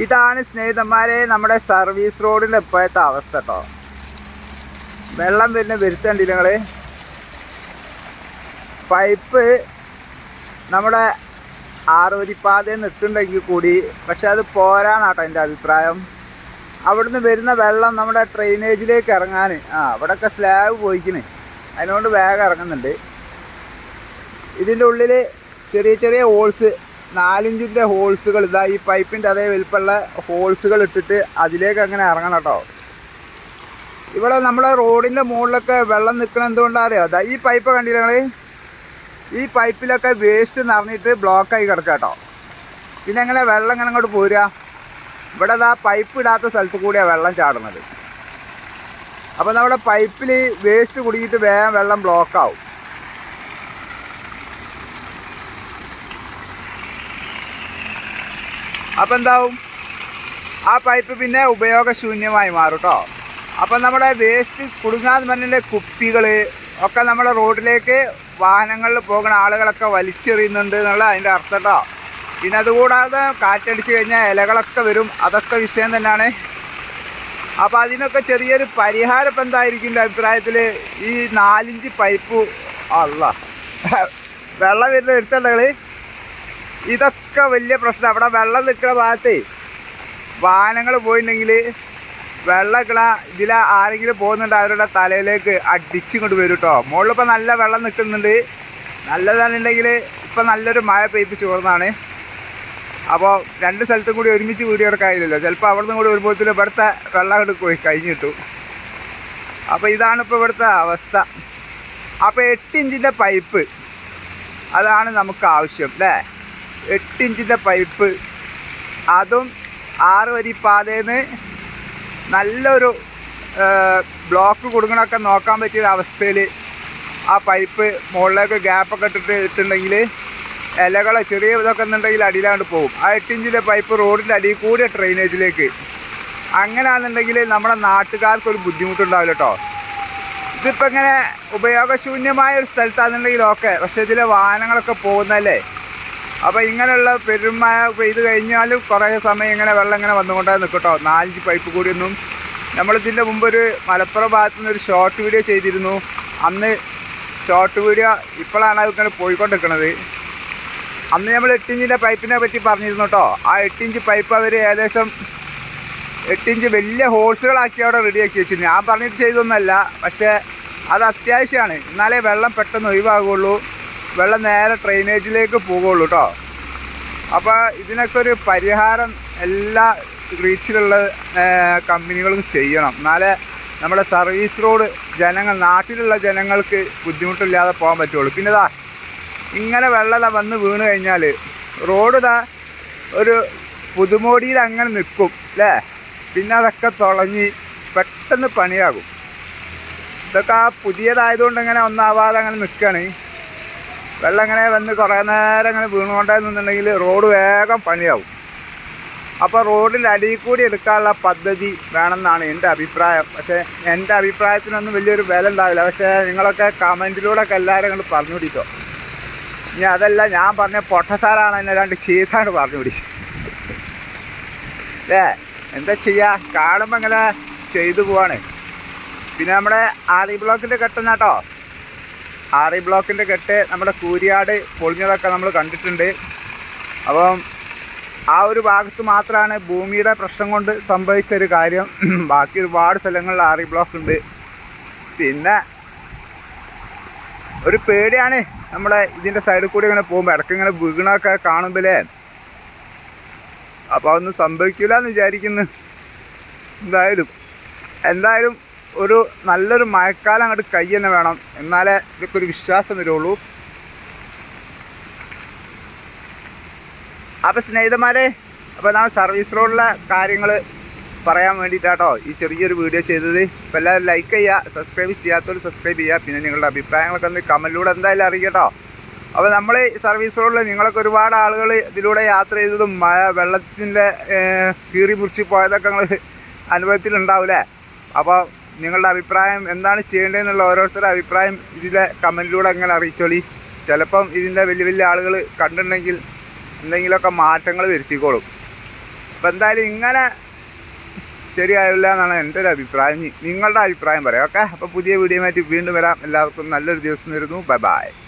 ഇതാണ് സ്നേഹിതന്മാരെ നമ്മുടെ സർവീസ് റോഡിന്റെ ഇപ്പോഴത്തെ അവസ്ഥ കേട്ടോ വെള്ളം വരുന്ന വരുത്തണ്ടി നിങ്ങൾ പൈപ്പ് നമ്മുടെ ആറുവരിപ്പാതയിൽ നിൽക്കുന്നുണ്ടെങ്കിൽ കൂടി പക്ഷെ അത് പോരാന്നാട്ടോ എന്റെ അഭിപ്രായം. അവിടുന്ന് വരുന്ന വെള്ളം നമ്മുടെ ഡ്രെയിനേജിലേക്ക് ഇറങ്ങാൻ ആ അവിടെയൊക്കെ സ്ലാബ് പോയിക്കണ് അതിനോണ്ട് വേഗം ഇറങ്ങുന്നുണ്ട്. ഇതിന്റെ ഉള്ളിൽ ചെറിയ ചെറിയ ഹോൾസ് നാലിഞ്ചിന്റെ ഹോൾസുകൾ ഇതാ ഈ പൈപ്പിന്റെ അതേ വലിപ്പമുള്ള ഹോൾസുകൾ ഇട്ടിട്ട് അതിലേക്ക് അങ്ങനെ ഇറങ്ങണം കേട്ടോ. ഇവിടെ നമ്മളെ റോഡിന്റെ മുകളിലൊക്കെ വെള്ളം നിൽക്കണം എന്തുകൊണ്ടാണ് അറിയോ? അതാ ഈ പൈപ്പ് കണ്ടില്ല നിങ്ങൾ ഈ പൈപ്പിലൊക്കെ വേസ്റ്റ് നിറഞ്ഞിട്ട് ബ്ലോക്കായി കിടക്കുക കേട്ടോ. പിന്നെ എങ്ങനെ വെള്ളം ഇങ്ങനെ അങ്ങോട്ട് പോരുക? ഇവിടെ ഇതാ പൈപ്പ് ഇടാത്ത സ്ഥലത്ത് കൂടിയാണ് വെള്ളം ചാടുന്നത്. അപ്പോൾ നമ്മുടെ പൈപ്പിൽ വേസ്റ്റ് കുടിയിട്ട് വേഗം വെള്ളം ബ്ലോക്കാവും. അപ്പം എന്താവും ആ പൈപ്പ് പിന്നെ ഉപയോഗശൂന്യമായി മാറും കേട്ടോ അപ്പം നമ്മുടെ വേസ്റ്റ് കുടുങ്ങാതെ മണ്ണിലെ കുപ്പികൾ ഒക്കെ നമ്മുടെ റോഡിലേക്ക് വാഹനങ്ങളിൽ പോകുന്ന ആളുകളൊക്കെ വലിച്ചെറിയുന്നുണ്ട് എന്നുള്ള അതിന്റെ അർത്ഥം കേട്ടോ പിന്നെ അതുകൂടാതെ കാറ്റടിച്ച് കഴിഞ്ഞാൽ ഇലകളൊക്കെ വരും. അതൊക്കെ വിഷയം തന്നെയാണ്. അപ്പോൾ അതിനൊക്കെ ചെറിയൊരു പരിഹാരം ഇപ്പം എന്തായിരിക്കും എന്റെ അഭിപ്രായത്തിൽ ഈ നാലിഞ്ച് പൈപ്പ് അല്ല വെള്ളം വരുന്ന എടുത്തണ്ടകൾ ഇതൊക്കെ വലിയ പ്രശ്നം. അവിടെ വെള്ളം നിൽക്കുന്ന ഭാഗത്തേ വാഹനങ്ങൾ പോയിട്ടുണ്ടെങ്കിൽ വെള്ളം ഇതിൽ ആരെങ്കിലും പോകുന്നുണ്ട് അവരുടെ തലയിലേക്ക് അടിച്ചു കൊണ്ട് വരും കേട്ടോ മുകളിലിപ്പോൾ നല്ല വെള്ളം നിൽക്കുന്നുണ്ട്. നല്ലതാണെന്നുണ്ടെങ്കിൽ ഇപ്പം നല്ലൊരു മഴ പെയ്ത് ചോർന്നാണ്. അപ്പോൾ രണ്ട് സ്ഥലത്തും കൂടി ഒരുമിച്ച് വീഡിയോ എടുക്കാനില്ലല്ലോ ചിലപ്പോൾ അവിടെ നിന്ന് കൂടി ഒരുപോലത്തിൽ ഇവിടുത്തെ വെള്ളം കൊണ്ട് പോയി കഴിഞ്ഞിട്ടു അപ്പോൾ ഇതാണ് ഇപ്പോൾ ഇവിടുത്തെ അവസ്ഥ. അപ്പോൾ എട്ട് ഇഞ്ചിന്റെ പൈപ്പ് അതാണ് നമുക്ക് ആവശ്യം അല്ലേ? എട്ട് ഇഞ്ചിന്റെ പൈപ്പ്. അതും ആറ് വരി പാതയിൽ നല്ലൊരു ബ്ലോക്ക് കൊടുക്കണമൊക്കെ നോക്കാൻ പറ്റിയ അവസ്ഥയിൽ ആ പൈപ്പ് മുകളിലേക്ക് ഗ്യാപ്പൊക്കെ ഇട്ടിട്ട് ഇട്ടുണ്ടെങ്കിൽ ഇലകളെ ചെറിയ ഇതൊക്കെ എന്നുണ്ടെങ്കിൽ അടിയിലാണ്ട് പോകും. ആ എട്ട് ഇഞ്ചിന്റെ പൈപ്പ് റോഡിന്റെ അടിയിൽ കൂടിയ ഡ്രെയിനേജിലേക്ക്. അങ്ങനെയാണെന്നുണ്ടെങ്കിൽ നമ്മുടെ നാട്ടുകാർക്കൊരു ബുദ്ധിമുട്ടുണ്ടാവില്ല കേട്ടോ ഇതിപ്പോൾ ഇങ്ങനെ ഉപയോഗശൂന്യമായ ഒരു സ്ഥലത്താണെന്നുണ്ടെങ്കിൽ ഓക്കെ പക്ഷേ ഇതിലെ വാഹനങ്ങളൊക്കെ പോകുന്നതല്ലേ? അപ്പോൾ ഇങ്ങനെയുള്ള പെരുമഴ പെയ്ത് കഴിഞ്ഞാലും കുറേ സമയം ഇങ്ങനെ വെള്ളം ഇങ്ങനെ വന്നുകൊണ്ടേ നിൽക്കട്ടോ. കേട്ടോ നാലഞ്ച് പൈപ്പ് കൂടിയൊന്നും നമ്മളിതിന്റെ മുമ്പ് ഒരു മലപ്പുറം ഭാഗത്തു നിന്ന് ഒരു ഷോർട്ട് വീഡിയോ ചെയ്തിരുന്നു. അന്ന് ഷോർട്ട് വീഡിയോ ഇപ്പോഴാണ് അത് ഇങ്ങനെ പോയിക്കൊണ്ടിരിക്കുന്നത് അന്ന് നമ്മൾ എട്ടിഞ്ചിന്റെ പൈപ്പിനെ പറ്റി പറഞ്ഞിരുന്നു കേട്ടോ. ആ എട്ടിഞ്ച് പൈപ്പ് അവർ ഏകദേശം എട്ടിഞ്ച് വലിയ ഹോൾസുകളാക്കി അവിടെ റെഡിയാക്കി വെച്ചു ഞാൻ പറഞ്ഞിട്ട് ചെയ്തൊന്നല്ല പക്ഷേ അത് അത്യാവശ്യമാണ്. എന്നാലേ വെള്ളം പെട്ടെന്ന് ഒഴിവാകുള്ളൂ. വെള്ളം നേരെ ഡ്രെയിനേജിലേക്ക് പോകുള്ളൂ കേട്ടോ അപ്പോൾ ഇതിനൊക്കെ ഒരു പരിഹാരം എല്ലാ റീച്ചിലുള്ള കമ്പനികളും ചെയ്യണം. എന്നാലേ നമ്മുടെ സർവീസ് റോഡ് ജനങ്ങൾ നാട്ടിലുള്ള ജനങ്ങൾക്ക് ബുദ്ധിമുട്ടില്ലാതെ പോകാൻ പറ്റുള്ളൂ. പിന്നെ ഇതാ ഇങ്ങനെ വെള്ളം വന്ന് വീണ് കഴിഞ്ഞാൽ റോഡ് ഇതാ ഒരു പുതുമോടിയിൽ അങ്ങനെ നിൽക്കും അല്ലേ പിന്നെ അതൊക്കെ തുളഞ്ഞ് പെട്ടെന്ന് പണിയാകും. ഇതൊക്കെ ആ പുതിയതായതുകൊണ്ട് ഇങ്ങനെ ഒന്നാവാതെ അങ്ങനെ നിൽക്കുകയാണ് വെള്ളം ഇങ്ങനെ വന്ന് കുറേ നേരം ഇങ്ങനെ വീണുകൊണ്ടേ നിന്നുണ്ടെങ്കിൽ റോഡ് വേഗം പണിയാവും. അപ്പോൾ റോഡിൽ അടിയിൽ കൂടി എടുക്കാനുള്ള പദ്ധതി വേണമെന്നാണ് എന്റെ അഭിപ്രായം. പക്ഷേ എന്റെ അഭിപ്രായത്തിനൊന്നും വലിയൊരു വില ഉണ്ടാവില്ല. പക്ഷേ നിങ്ങളൊക്കെ കമന്റിലൂടെ ഒക്കെ എല്ലാവരും ഇങ്ങോട്ട് പറഞ്ഞു പിടിക്കോ ഇനി അതല്ല ഞാൻ പറഞ്ഞ പൊട്ടസാരാണ് എന്നെ രണ്ട് ചീത്താണ് പറഞ്ഞു പിടിച്ചത്. അല്ലേ എന്താ ചെയ്യുക കാണുമ്പോൾ ഇങ്ങനെ ചെയ്തു പോവാണ്. പിന്നെ നമ്മുടെ ആദി ബ്ലോക്കിന്റെ കെട്ടുന്ന കേട്ടോ ആറി ബ്ലോക്കിന്റെ കെട്ട് നമ്മുടെ കൂരിയാട് പൊളിഞ്ഞതൊക്കെ നമ്മൾ കണ്ടിട്ടുണ്ട്. അപ്പം ആ ഒരു ഭാഗത്ത് മാത്രമാണ് ഭൂമിയുടെ പ്രശ്നം കൊണ്ട് സംഭവിച്ച ഒരു കാര്യം ബാക്കി ഒരുപാട് സ്ഥലങ്ങളിൽ ആറി ബ്ലോക്ക് ഉണ്ട്. പിന്നെ ഒരു പേടിയാണ് നമ്മളെ ഇതിന്റെ സൈഡിൽ കൂടി ഇങ്ങനെ പോകുമ്പോൾ ഇടയ്ക്ക് ഇങ്ങനെ വീണൊക്കെ കാണുമ്പോഴേ അപ്പോൾ അതൊന്നും സംഭവിക്കില്ല എന്ന് വിചാരിക്കുന്നു. എന്തായാലും എന്തായാലും ഒരു നല്ലൊരു മഴക്കാലം അങ്ങോട്ട് കൈ തന്നെ വേണം. എന്നാലേ ഇതൊക്കെ ഒരു വിശ്വാസം വരുള്ളൂ. അപ്പോൾ സ്നേഹിതന്മാരെ അപ്പോൾ നാം സർവീസ് റോഡിലെ കാര്യങ്ങൾ പറയാൻ വേണ്ടിയിട്ടാട്ടോ ഈ ചെറിയൊരു വീഡിയോ ചെയ്തത്. അപ്പോൾ എല്ലാവരും ലൈക്ക് ചെയ്യുക സബ്സ്ക്രൈബ് ചെയ്യാത്തവർ സബ്സ്ക്രൈബ് ചെയ്യുക പിന്നെ നിങ്ങളുടെ അഭിപ്രായങ്ങളൊക്കെ ഒന്ന് കമന്റിലൂടെ എന്തായാലും അറിയിക്കട്ടോ അപ്പോൾ നമ്മൾ സർവീസ് റോഡിൽ നിങ്ങളൊക്കെ ഒരുപാട് ആളുകൾ ഇതിലൂടെ യാത്ര ചെയ്തതും മഴ വെള്ളത്തിന്റെ കീറി മുറിച്ച് പോയതൊക്കെ നിങ്ങൾ അനുഭവത്തിലുണ്ടാവില്ലേ അപ്പോൾ നിങ്ങളുടെ അഭിപ്രായം എന്താണ് ചെയ്യേണ്ടതെന്നുള്ള ഓരോരുത്തരുടെ അഭിപ്രായം ഇതിലെ കമന്റിലൂടെ അങ്ങനെ അറിയിച്ചോളി. ചിലപ്പം ഇതിന്റെ വലിയ വലിയ ആളുകൾ കണ്ടിട്ടുണ്ടെങ്കിൽ എന്തെങ്കിലുമൊക്കെ മാറ്റങ്ങൾ വരുത്തിക്കോളും. അപ്പം എന്തായാലും ഇങ്ങനെ ശരിയായില്ല എന്നാണ് എന്റെ ഒരു അഭിപ്രായം. നിങ്ങളുടെ അഭിപ്രായം പറയാം ഓക്കെ? അപ്പോൾ പുതിയ വീഡിയോ വീണ്ടും വരാം. എല്ലാവർക്കും നല്ലൊരു ദിവസം നേരുന്നു ബൈ ബൈ.